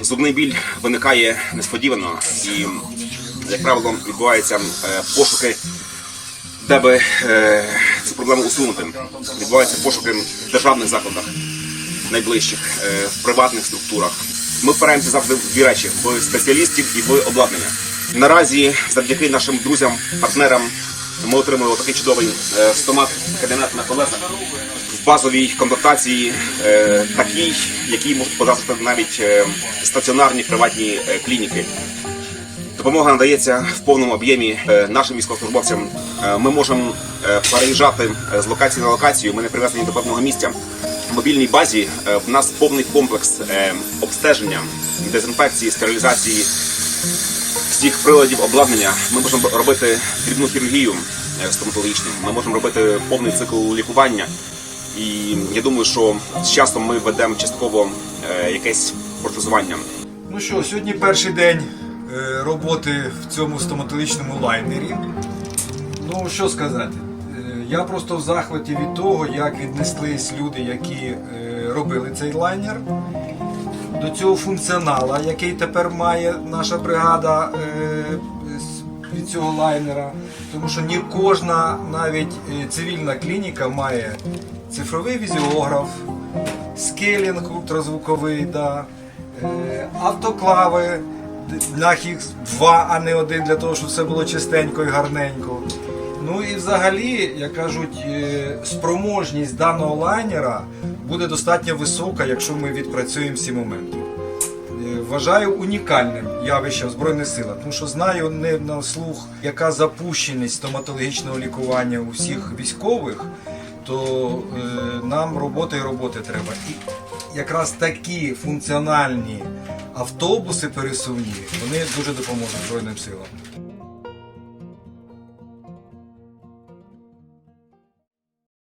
Зубний біль виникає несподівано і, як правило, відбуваються е, пошуки, де би е, цю проблему усунути. Відбуваються пошуки в державних закладах, найближчих, е, в приватних структурах. Ми впираємося завжди в дві речі: в спеціалістів і в обладнання. Наразі, завдяки нашим друзям, партнерам, ми отримали такий чудовий стомат кабінет на колесах базовій комплектації, е, такий, який можуть подати навіть е, стаціонарні приватні е, клініки. Допомога надається в повному об'ємі нашим військовослужбовцям. Ми можемо переїжджати з локації на локацію. Ми не привезені до певного місця. В мобільній базі в нас повний комплекс обстеження, дезінфекції, стерилізації всіх приладів обладнання. Ми можемо робити дрібну хірургію стоматологічну. Ми можемо робити повний цикл лікування. І я думаю, що з часом ми введемо частково е, якесь протезування. Ну що, сьогодні перший день е, роботи в цьому стоматологічному лайнері. Ну, що сказати, Е, я просто в захваті від того, як віднеслись люди, які робили цей лайнер. До цього функціонала, який тепер має наша бригада від цього лайнера. Тому що не кожна навіть цивільна клініка має цифровий візіограф, скелінг ультразвуковий, да, е, автоклави, д- на їх два, а не один, для того, щоб все було чистенько і гарненько. Ну і взагалі, як кажуть, е, спроможність даного лайнера буде достатньо висока, якщо ми відпрацюємо всі моменти. Е, Вважаю унікальним явищем Збройних сил, тому що знаю не на слух, яка запущеність стоматологічного лікування у всіх військових, то е, нам роботи і роботи треба. І якраз такі функціональні автобуси пересувні, вони дуже допоможуть Збройним силам.